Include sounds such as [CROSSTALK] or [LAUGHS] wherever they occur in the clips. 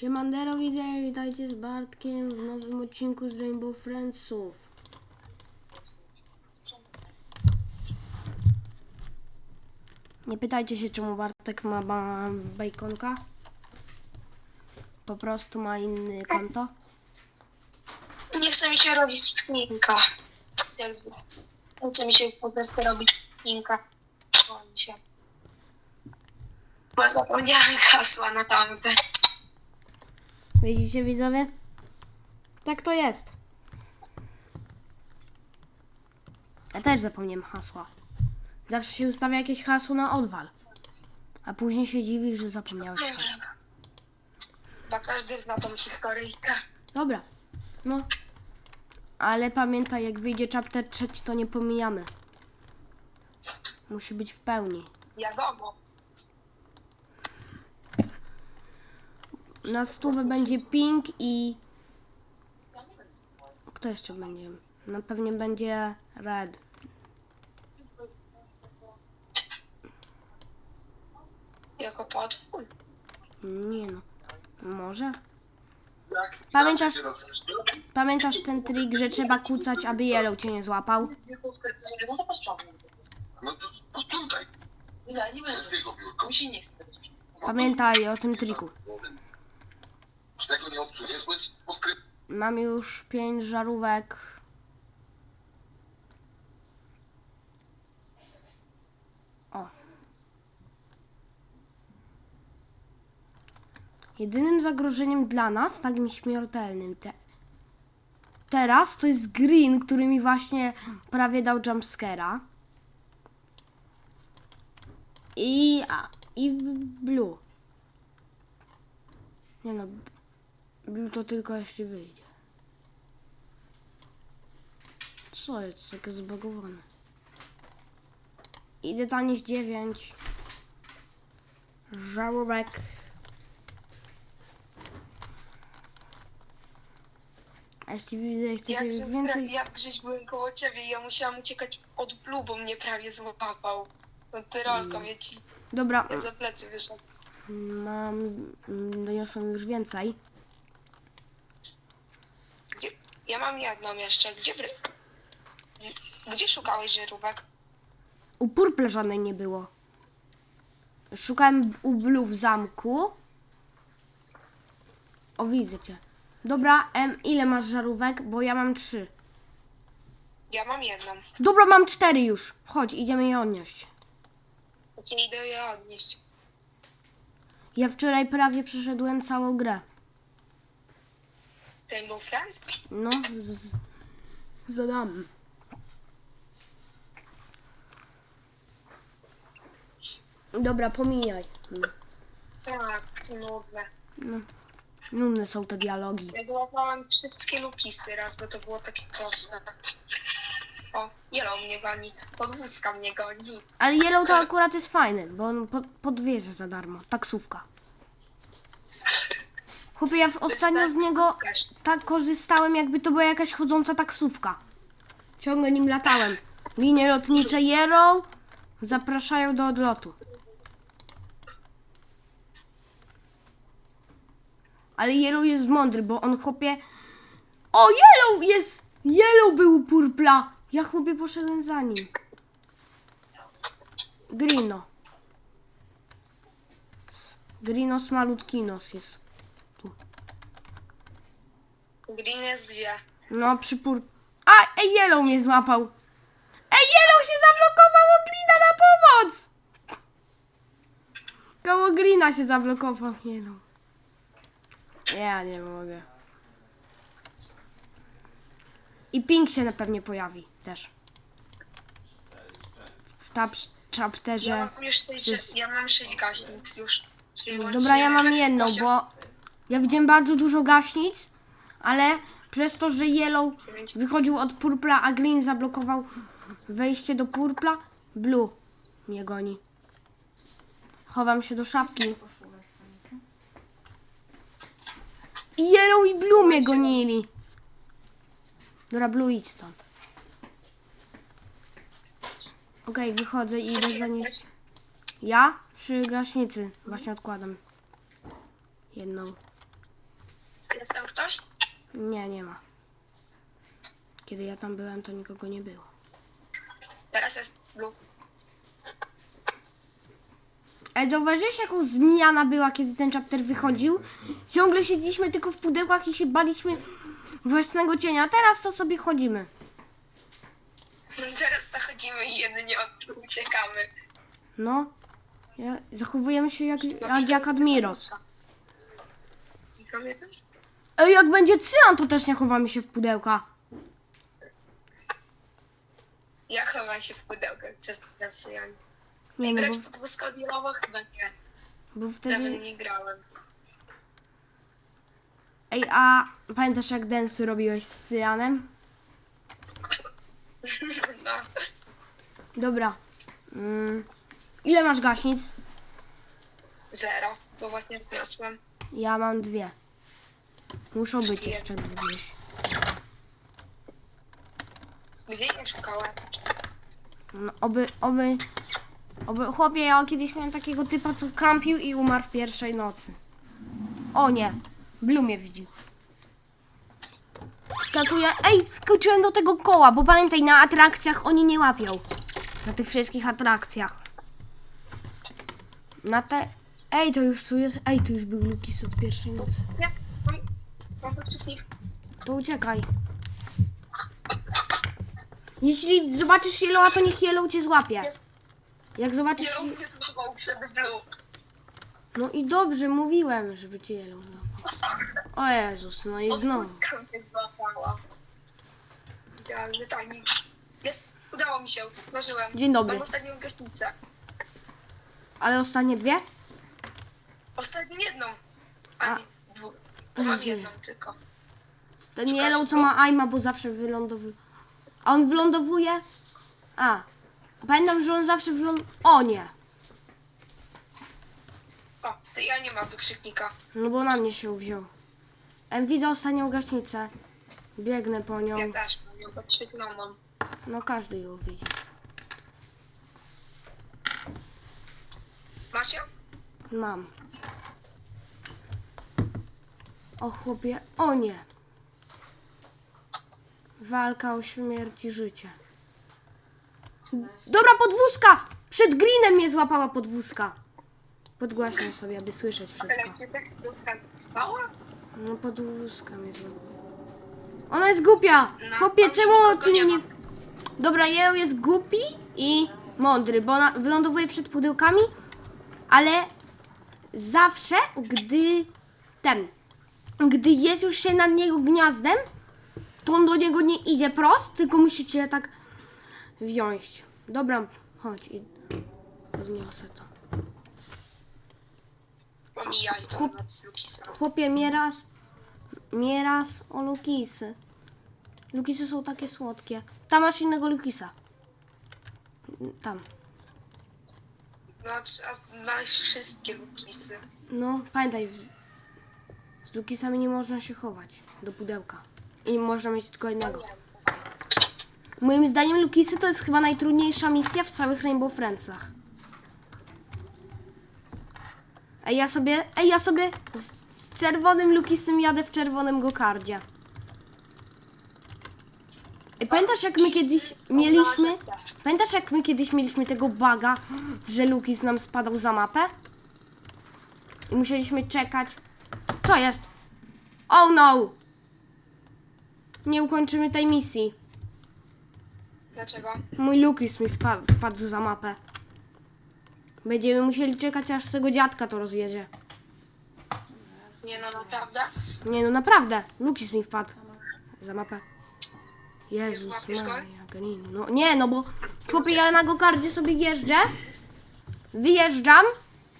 Siemandero widzę, witajcie z Bartkiem w nowym odcinku z Rainbow Friendsów. Nie pytajcie się czemu Bartek ma ba bajkonka. Po prostu ma inne konto. Nie chce mi się robić skinka. Jak. Nie chce mi się po prostu robić skinka. Boi się. Bo zapomniałem hasła na tamte. Widzicie widzowie? Tak to jest. Ja też zapomniałem hasła. Zawsze się ustawia jakieś hasło na odwal. A później się dziwisz, że zapomniałeś hasła. Chyba każdy zna tą historyjkę. Dobra. No. Ale pamiętaj, jak wyjdzie chapter trzeci, to nie pomijamy. Musi być w pełni. Wiadomo. Na stówę będzie pink i... Kto jeszcze będzie? No pewnie będzie red. Jako potwór. Nie no. Może? Jak Pamiętasz-? Pamiętasz ten trik, że trzeba kucać, aby yellow cię nie złapał? No to posprzątam. No to posprzątaj. Nie, nie To jest będę. jego biurko. Mi się nie chce. Pamiętaj o tym triku. Tego nie poskry... Mam już pięć żarówek. O. Jedynym zagrożeniem dla nas, takim śmiertelnym te, teraz, to jest Green, który mi właśnie prawie dał jumpscare'a. I, a, i Blue. Nie no, Blue to tylko jeśli wyjdzie. Co jest takie zbagowane? Idę zanieść 9 żarówek. A jeśli widzę, Jak, chcecie więcej... jak gdzieś byłem koło ciebie i ja musiałam uciekać od blu, bo mnie prawie złapał. No tyrolką, ja ci Dobra, ja za plecy wyszedł. mam... mm, Doniosłem już więcej. Ja mam jedną jeszcze. Gdzie bry... Gdzie szukałeś żyrówek? U Purple żadnej nie było. Szukałem u Blue w zamku. O, widzę cię. Dobra, em, ile masz żarówek? Bo ja mam trzy. Ja mam jedną. Dobra, mam cztery już. Chodź, idziemy je odnieść. Cię idę je odnieść. Ja wczoraj prawie przeszedłem całą grę. Rainbow Friends? No, z, zadam. Dobra, pomijaj. No, Tak, nudne. no. Nudne są te dialogi. Ja złapałam wszystkie lukisy raz, bo to było takie proste. O, Yellow mnie goni. Podwózka mnie goni. Ale Yellow to akurat jest fajny, bo on pod, podwiezie za darmo. Taksówka. Chłopie, ja w- ostatnio z niego tak korzystałem, jakby to była jakaś chodząca taksówka. Ciągle nim latałem. Linie lotnicze Yellow zapraszają do odlotu. Ale Yellow jest mądry, bo on chłopie... O, Yellow jest! Yellow był Purpla! Ja chłopie poszedłem za nim. Grino. Grinos malutkinos jest. Green jest gdzie? No, przy pur... A, ej, Yellow mnie złapał. Ej, Yellow się zablokował o Grina na pomoc! Koło Grina się zablokował Yellow. Ja nie mogę. I Pink się na pewnie pojawi też. W tap- Ja chapterze. mam już sześć, ja mam sześć gaśnic już. Czyli Dobra, ja mam jedną, osiem- bo ja widziałem bardzo dużo gaśnic, ale przez to, że Yellow wychodził od Purpla, a Green zablokował wejście do Purpla, Blue mnie goni. Chowam się do szafki. I Yellow i Blue mnie gonili. Dobra, Blue idź stąd. Okej, wychodzę i idę zanieść. Ja? Przy gaśnicy. Właśnie odkładam. Jedną. Nie, nie ma. Kiedy ja tam byłem, to nikogo nie było. Teraz jest blue. Ej, zauważyłeś jaką zmiana była, kiedy ten chapter wychodził? Ciągle siedzieliśmy tylko w pudełkach i się baliśmy własnego cienia. Teraz to sobie chodzimy. Teraz to chodzimy i jedynie od uciekamy. No. Ja, zachowujemy się jak, jak, jak Admiros. I pamiętasz? Ej, jak będzie cyan, to też nie chowamy się w pudełka. Ja chowam się w pudełkach przez na syjanie. Nie no, Grać bo, podwózka odjalowa chyba nie. bo Dawno wtedy... nie grałem. Ej, a pamiętasz jak densy robiłeś z cyanem? [LAUGHS] No. Dobra. Mm. Ile masz gaśnic? Zero, bo właśnie wniosłem. Ja mam dwie. Muszą być jeszcze dwie. Gdzie nie szukałem? No, oby, oby, oby, chłopie, ja kiedyś miałem takiego typa, co kampił i umarł w pierwszej nocy. O nie, Blue mnie widzi. Skakuję, ej, wskoczyłem do tego koła, bo pamiętaj, na atrakcjach oni nie łapią. Na tych wszystkich atrakcjach. Na te, ej, to już tu jest, ej, to już był Lukis od pierwszej nocy. Nie, To uciekaj. Jeśli zobaczysz Yellow'a, to niech Yellow cię złapie. Jak zobaczysz... Nie mnie złapał przed blue. No i dobrze, mówiłem, żeby cię Yellow złapał. O Jezus, no i znowu. Podwózka mnie złapała. Idealny timing. Jest, udało mi się, zdążyłem. Dzień dobry. Mam ostatnią gaśnicę. Ale ostatnie dwie? Ostatnią jedną. A, A. Bo mam jedną tylko. Ten Yellow, co ma Aima, bo zawsze wylądowuje. A on wylądowuje? A. Pamiętam, że on zawsze wylądowuje... O nie. O, to ja nie mam wykrzyknika. No bo na mnie się wziął. Em, widzę ostatnią gaśnicę. Biegnę po nią. Ja też mam ją podświetloną. No każdy ją widzi. Masz ją? Mam. O chłopie, o nie. Walka o śmierć i życie. Dobra, podwózka! Przed greenem mnie złapała podwózka. Podgłaśniam sobie, aby słyszeć wszystko. No podwózka mnie złapała. Ona jest głupia! No, Chłopie, czemu ty nie nie... Dobra, Yellow jest głupi i mądry, bo ona wylądowuje przed pudełkami, ale zawsze, gdy ten, gdy jest już się nad niego gniazdem, to on do niego nie idzie prost, tylko musicie tak wziąć. Dobra, chodź i podniosę to. Pomijaj to Chłop- nawet z Lukisa. Chłopie, mieraz, mieraz o Lukisy. Lukisy są takie słodkie. Tam masz innego Lukisa. Tam. No, trzeba znaleźć wszystkie Lukisy. No, pamiętaj, w, z Lukisami nie można się chować do pudełka. I można mieć tylko jednego. Moim zdaniem Lukisy to jest chyba najtrudniejsza misja w całych Rainbow Friendsach. Ej, ja sobie, ej, ja sobie z, z czerwonym Lukisem jadę w czerwonym gokardzie. Ej, pamiętasz jak my kiedyś mieliśmy, pamiętasz jak my kiedyś mieliśmy tego baga, że Lukis nam spadał za mapę? I musieliśmy czekać. Co jest? Oh no! Nie ukończymy tej misji. Dlaczego? Mój Lukis mi spa- wpadł za mapę. Będziemy musieli czekać, aż tego dziadka to rozjedzie. Nie no, naprawdę? Nie no, naprawdę. Lukis mi wpadł za mapę. Jezus złapiesz go? Maria. No nie, no bo chłopie, ja na gokardzie sobie jeżdżę, wyjeżdżam,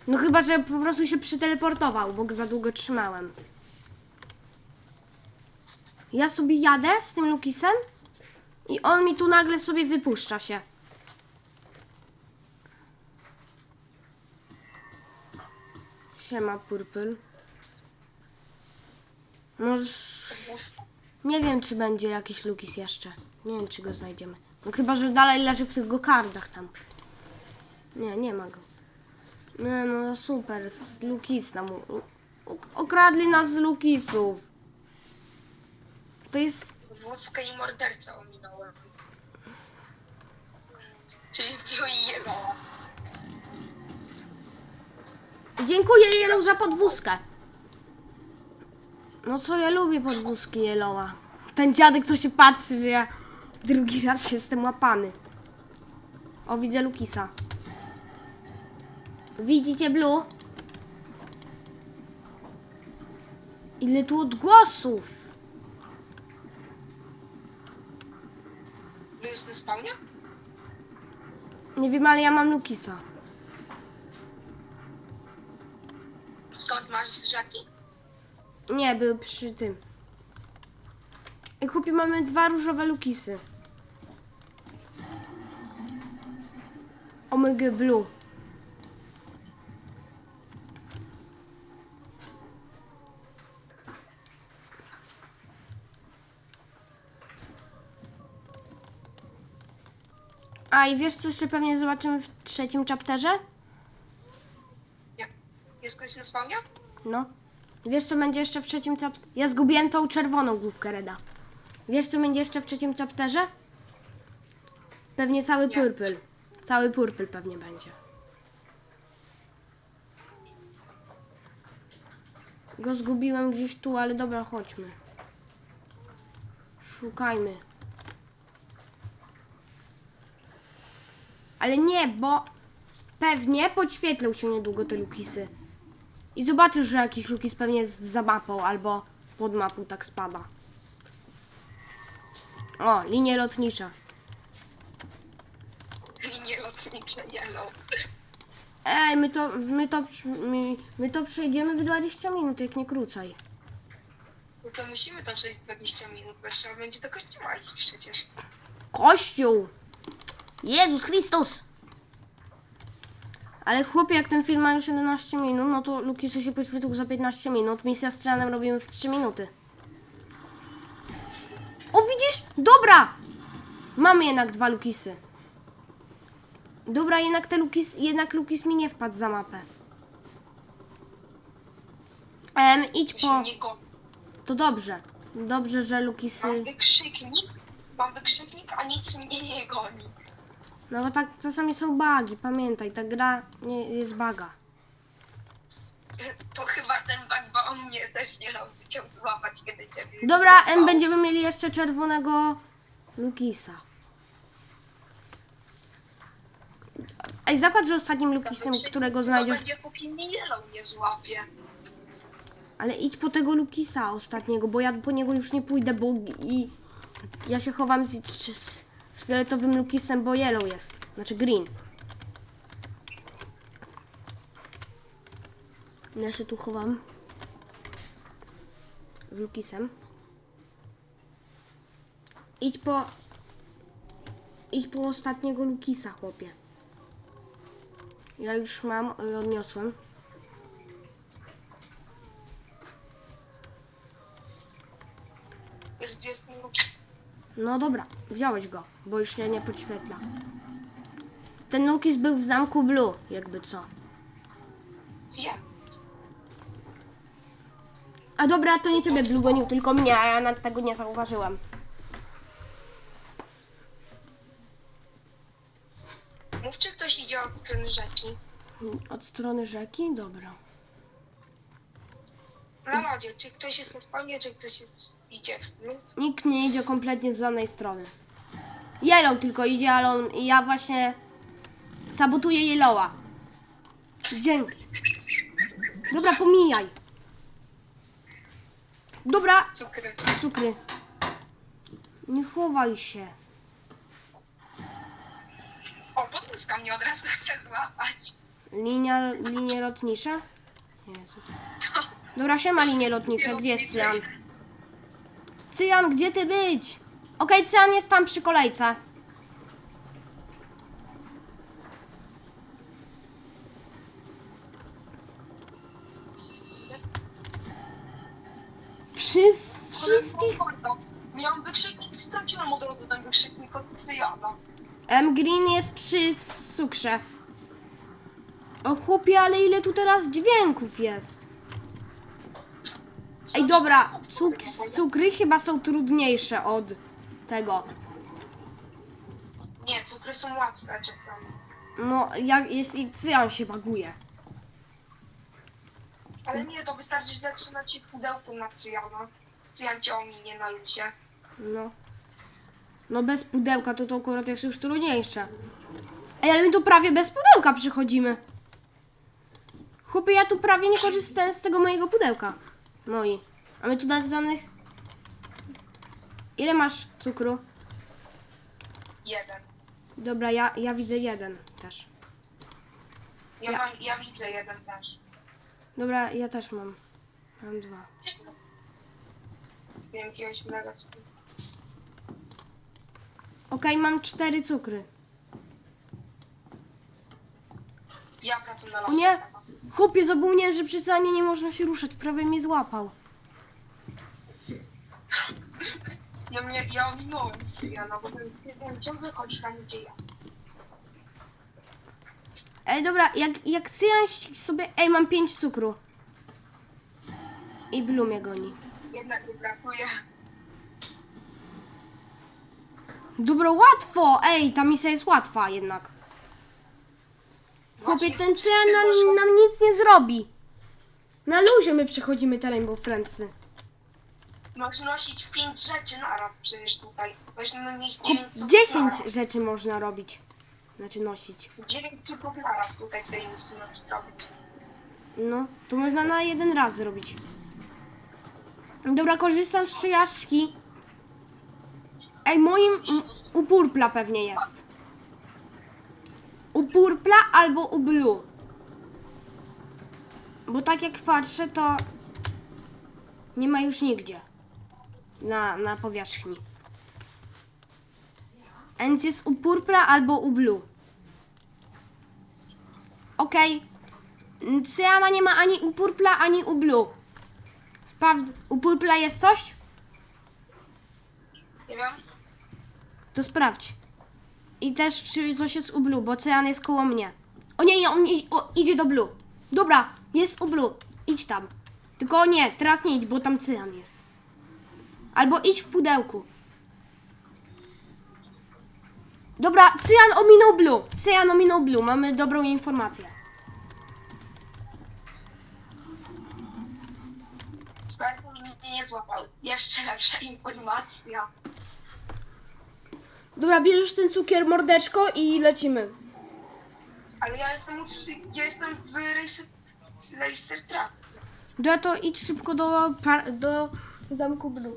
no chyba, że po prostu się przyteleportował, bo go za długo trzymałem. Ja sobie jadę z tym Lukisem i on mi tu nagle sobie wypuszcza się. Siema, Purple. Możesz... Nie wiem, czy będzie jakiś Lukis jeszcze. Nie wiem, czy go znajdziemy. No chyba, że dalej leży w tych gokardach tam. Nie, nie ma go. Nie, no super, z Lukis nam... Okradli nas z Lukisów. To jest... Wódkę i mordercę ominąłem. Czyli i. Dziękuję Yellow za podwózkę. No co ja lubię podwózki Yellowa. Ten dziadek co się patrzy, że ja drugi raz jestem łapany. O, widzę Lukisa. Widzicie Blue? Ile tu odgłosów? Blue jest na spawnie? Nie wiem, ale ja mam Lukisa. Skąd masz z rzeki? Nie, był przy tym. I chłopie, mamy dwa różowe Lukisy. Omega Blue. A i wiesz, co jeszcze pewnie zobaczymy w trzecim chapterze? Nie. Jest ktoś na spawnie? No. Wiesz, co będzie jeszcze w trzecim chapterze? Ja zgubiłem tą czerwoną główkę Reda. Wiesz, co będzie jeszcze w trzecim chapterze? Pewnie cały Nie. purple. Cały purple pewnie będzie. Go zgubiłem gdzieś tu, ale dobra, chodźmy. Szukajmy. Ale nie, bo pewnie podświetlą się niedługo te lukisy. I zobaczysz, że jakiś lukis pewnie jest za mapą albo pod mapą tak spada. O, linie lotnicze. Linie lotnicze Yellow. Ej, my to, my to, my, my to przejdziemy w 20 minut, jak nie krócej. No to musimy tam przejść 20 minut, bo trzeba będzie do kościoła iść przecież. Kościół! Jezus Chrystus! Ale chłopie, jak ten film ma już 11 minut, no to Lukisy się podświetlił za 15 minut. Misja z Trianem robimy w 3 minuty. O, widzisz? Dobra! Mamy jednak dwa Lukisy. Dobra, jednak te Lukis, jednak Lukis mi nie wpadł za mapę. Em, idź po... To dobrze. Dobrze, że Lukisy... Mam wykrzyknik, mam wykrzyknik, a nic mnie nie goni. No bo tak czasami są bugi, pamiętaj, ta gra nie jest baga. To chyba ten bug, bo on mnie też nie chciał złapać, kiedy ciebie Dobra, złapał. em, będziemy mieli jeszcze czerwonego Lukisa. Ej, zakład, że ostatnim Lukisem, którego znajdziesz... będzie, póki mnie Yellow nie złapie. Ale idź po tego Lukisa ostatniego, bo ja po niego już nie pójdę, bo i... Ja się chowam z, z, z fioletowym Lukisem, bo yellow jest. Znaczy green. Ja się tu chowam. Z Lukisem. Idź po... Idź po ostatniego Lukisa, chłopie. Ja już mam, odniosłem. Wiesz, gdzie jest ten luk? No dobra, wziąłeś go, bo już się nie podświetla. Ten Lukis był w zamku Blue, jakby co. Wiem. A dobra, to nie ciebie Blue gonił, tylko mnie, a ja nawet tego nie zauważyłem. Mów, czy ktoś idzie od strony rzeki. Od strony rzeki? Dobra. Na lodzie, czy ktoś jest na spawnie, czy ktoś jest, idzie w stronę. Nikt nie idzie kompletnie z żadnej strony. Yellow tylko idzie, ale on, ja właśnie sabotuję Yellowa. Dzięki. Dobra, pomijaj. Dobra, Cukry. cukry. Nie chowaj się. O, podwózka mnie od razu chce złapać. Linia, linie lotnicze? Jezu. Dobra, siema linie lotnicze. Gdzie jest Cyjan? Cyjan, gdzie ty być? Okej, Cyjan jest tam przy kolejce. Wszyscy, wszystkich... Miałam wykrzyknik straciłam od razu ten wykrzyknik od Cyjana. M Green jest przy cukrze. O chłopie, ale ile tu teraz dźwięków jest? Ej, dobra, cuk cukry chyba są trudniejsze od tego. Nie, cukry są łatwe czasami. No, jak, jeśli cyjan się baguje. Ale nie, to wystarczy że zatrzymać się w pudełku na cyjana. Cyjan cię ominie na lucie. No. No bez pudełka to to akurat jest już trudniejsze. Ej, ale my tu prawie bez pudełka przychodzimy. Chłopie, ja tu prawie nie korzystałem z tego mojego pudełka. Moi. A my tu na żadnych... Ile masz cukru? Jeden. Dobra, ja, ja widzę jeden też. Ja, Ja- Mam, ja widzę jeden też. Dobra, ja też mam. Mam dwa. Wiem jakiegoś mega cukru. Okej, mam cztery cukry. Ja wracam na O nie! Chłopie, zapomniałem, że przy cenie nie można się ruszać. Prawie mnie złapał. Ja, mnie, ja ominąłem cyjana, bo ten, ten ciągle chodzi tam gdzie ja. Ej, dobra, jak, jak cyjan sobie... Ej, mam pięć cukru. I Blue mnie goni. Jednak mi brakuje. Dobra, łatwo! Ej, ta misja jest łatwa jednak. Chłopie, ten ty nam, nam nic nie zrobi. Na luzie my przechodzimy te Rainbow Friendsy. Możesz nosić pięć rzeczy naraz przecież tutaj. Weźmy na nich dziewięć cukrów 10 naraz. rzeczy można robić. Znaczy nosić. Dziewięć cukrów naraz tutaj w tej misji możesz robić. No, to można na jeden raz zrobić. Dobra, korzystam z przejażdżki. Ej, moim m, u Purpla pewnie jest. U Purpla albo u Blue. Bo tak jak patrzę, to nie ma już nigdzie na, na powierzchni. Więc jest u Purpla albo u Blue. Okej. Cyana nie ma ani u Purpla, ani u Blue. Sprawdź, u Purpla jest coś? Nie wiem? To sprawdź. I też czy coś jest u Blue, bo Cyan jest koło mnie. O nie, on i- o, idzie do Blue. Dobra, jest u Blue. Idź tam. Tylko nie, teraz nie idź, bo tam Cyan jest. Albo idź w pudełku. Dobra, Cyan ominął Blue. Cyan ominął Blue. Mamy dobrą informację. Mnie nie złapał. Jeszcze lepsza informacja. Dobra, bierzesz ten cukier, mordeczko i lecimy. Ale ja jestem, ja jestem w Racer, Racer Track. Do to idź szybko do, par- do zamku Blue.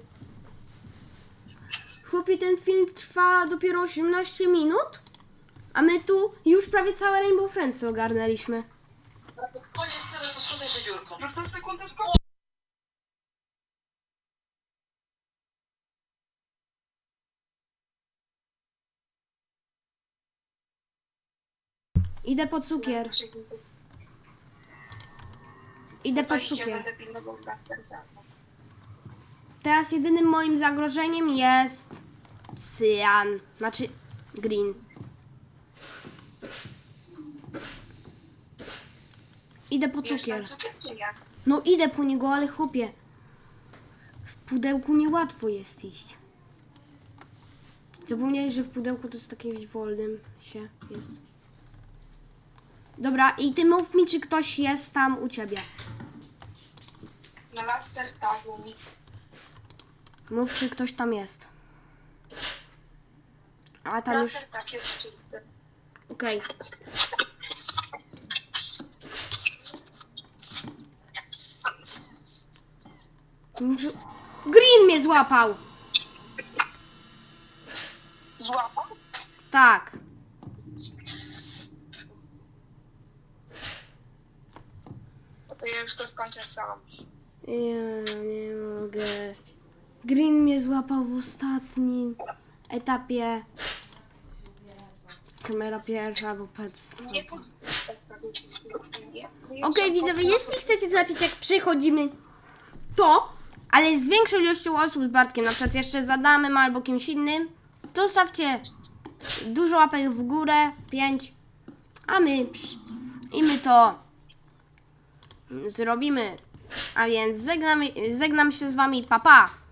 Chłopie, ten film trwa dopiero 18 minut, a my tu już prawie całe Rainbow Friends ogarnęliśmy. Koniec sceny, potrzebuję się dziurką. Co sekundę skończę. Idę po cukier, idę po cukier. Teraz jedynym moim zagrożeniem jest cyan, znaczy green. Idę po cukier. No idę po niego, ale chłopie. W pudełku niełatwo jest iść. Zapomniałeś, że w pudełku to jest takie wolnym się jest. Dobra, i ty mów mi, czy ktoś jest tam u ciebie. Na Racer Tracku mi Mów, czy ktoś tam jest. A tam już. Racer Track jest czysty. Okej. Muszę- Green mnie złapał! Złapał? Tak. To ja już to skończę sam. Ja nie mogę. Green mnie złapał w ostatnim etapie. Kamera pierwsza, bo pec. Nie po... Nie. nie Okej, widzowie, jeśli chcecie zobaczyć jak przychodzimy, to, ale z większą ilością osób z Bartkiem, na przykład jeszcze z Adamem albo kimś innym, to stawcie dużo łapek w górę, pięć, a my, psz- i my to zrobimy A więc żegnam, żegnam się z wami, papa. Pa.